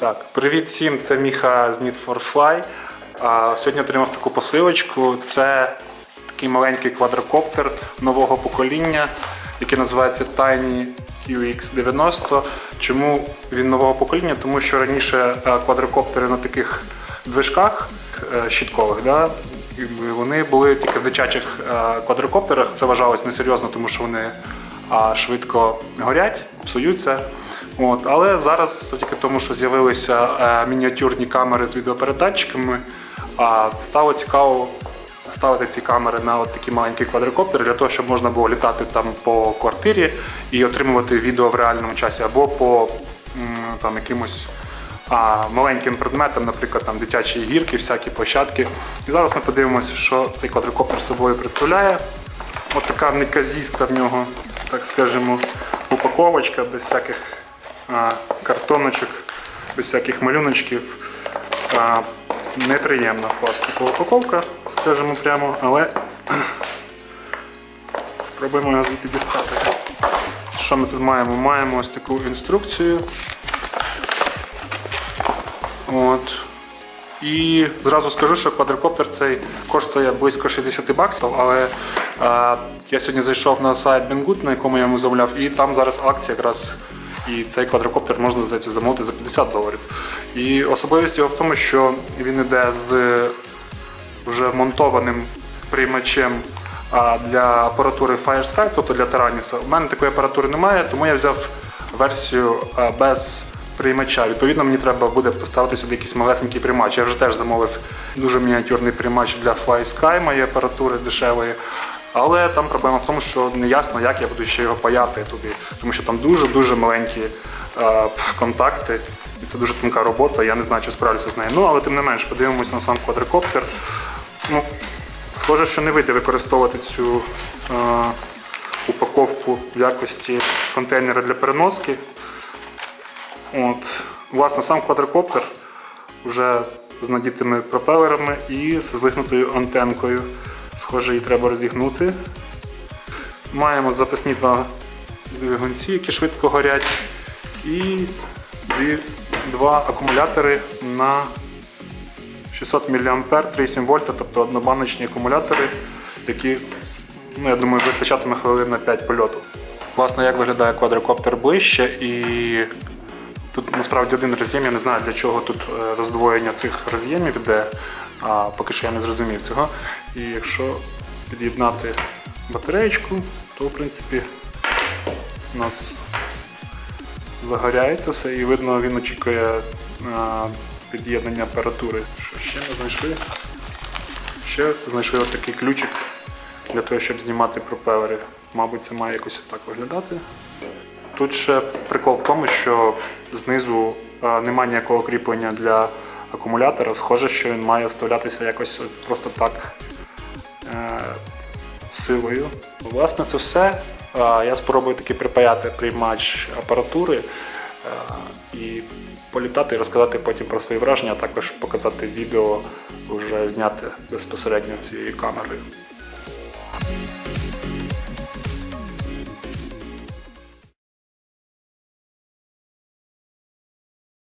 Так, привіт всім, це Міха з Need for Fly. А, сьогодні отримав таку посилочку. Це такий маленький квадрокоптер нового покоління, який називається Tiny QX90. Чому він нового покоління? Тому що раніше е, квадрокоптери на таких движках е, щіткових, да, вони були тільки в дитячих е, квадрокоптерах. Це вважалось несерйозно, тому що вони швидко горять, псуються. От, але зараз, завдяки тому, що з'явилися е, мініатюрні камери з відеопередатчиками, стало цікаво ставити ці камери на от такі маленькі квадрокоптери для того, щоб можна було літати там по квартирі і отримувати відео в реальному часі, або по там, якимось а, маленьким предметам, наприклад, там дитячі гірки, всякі площадки. І зараз ми подивимося, що цей квадрокоптер собою представляє. От така неказіста в нього, так скажемо, упаковочка без всяких картоночок, всяких малюночків. А, неприємна пластикова упаковка, скажімо прямо, але спробуємо його звідти дістати. Що ми тут маємо? Маємо ось таку інструкцію. От. І зразу скажу, що квадрокоптер цей коштує близько 60 баксів, але е, я сьогодні зайшов на сайт Banggood, на якому я йому замовляв, і там зараз акція якраз. І цей квадрокоптер можна здається замовити за 50 доларів. І особливість його в тому, що він іде з вже вмонтованим приймачем для апаратури FireSky, тобто для Taranis. У мене такої апаратури немає, тому я взяв версію без приймача. Відповідно, мені треба буде поставити сюди якийсь малесенький приймач. Я вже теж замовив дуже мініатюрний приймач для FlySky моєї апаратури дешевої. Але там проблема в тому, що не ясно, як я буду ще його паяти туди, тому що там дуже-дуже маленькі е, контакти, і це дуже тонка робота, я не знаю, чи справлюся з нею. Ну, але тим не менш, подивимося на сам квадрокоптер. Ну, схоже, що не вийде використовувати цю е, упаковку в якості контейнера для переноски. От. Власне, сам квадрокоптер вже з надітими пропелерами і з вигнутою антенкою. Схоже, її треба розігнути. Маємо запасні два двигунці, які швидко горять, і два акумулятори на 600 мА 3,7 вольта, тобто однобаночні акумулятори, які, ну, я думаю, вистачатиме хвилин на 5 польоту. Власне, як виглядає квадрокоптер ближче і Тут насправді один роз'єм, я не знаю для чого тут е, роздвоєння цих роз'ємів іде, а поки що я не зрозумів цього. І якщо під'єднати батареєчку, то в принципі у нас загоряється все і видно, він очікує під'єднання апаратури. Що ще ми знайшли? Ще знайшли отакий ключик для того, щоб знімати пропелери. Мабуть, це має якось так виглядати. Тут ще прикол в тому, що знизу немає ніякого кріплення для акумулятора. Схоже, що він має вставлятися якось просто так е, силою. Власне, це все. Я спробую таки припаяти приймач апаратури е, і політати розказати потім про свої враження, а також показати відео вже зняте безпосередньо цією камерою.